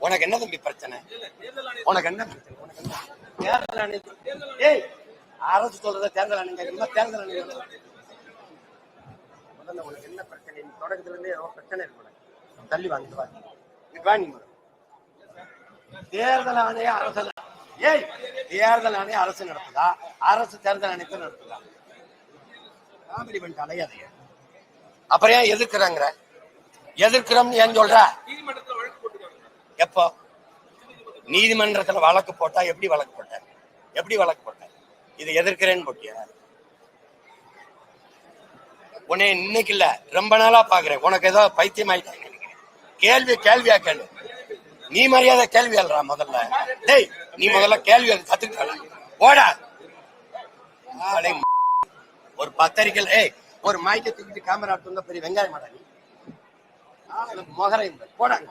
உனக்கு என்ன தம்பி பிரச்சனை? உனக்கு என்ன பிரச்சனை? உனக்கு என்ன? தேர்தல் ஆணையம் ஏய் அரசு சொல்றத தேர்தல் ஆணையம் கேட்கணுமா தேர்தல் ஆணையம் முதல்ல உனக்கு என்ன பிரச்சனை? நீ தொடக்கத்துல இருந்தே ஏதோ பிரச்சனை இருக்கு தள்ளி வாங்கிட்டு வா. நீ வா நீ முதல்ல. தேர்தல் ஆணையம் அரசு ஏய் தேர்தல் ஆணையம் அரசு நடத்துதா? அரசு தேர்தல் ஆணையத்தை நடத்துதா? காமெடி பண்ணிட்டு அலையாதைய அப்புறம் ஏன் எதிர்க்கிறாங்கிற? எதிர்க்கிறோம்னு ஏன் சொல்ற? எப்போ? நீதிமன்றத்துல வழக்கு போட்டா எப்படி வழக்கு போட்ட எப்படி வழக்கு போட்ட இதை எதிர்க்கிறேன்னு போட்டிய? உன்னை இன்னைக்கு இல்ல ரொம்ப நாளா பாக்குறேன். உனக்கு ஏதோ பைத்தியம் ஆயிட்டாங்க கேள்வி கேள்வியா கேளு. நீ மரியாதை கேள்வி எழுறா முதல்ல. டேய் நீ முதல்ல கேள்வி கத்துக்கிட்ட போடா ஒரு பத்திரிக்கை ஏய் ஒரு மைக்கை தூக்கிட்டு கேமரா எடுத்து பெரிய வெங்காயம் மாட்டாங்க மொகரை போடாங்க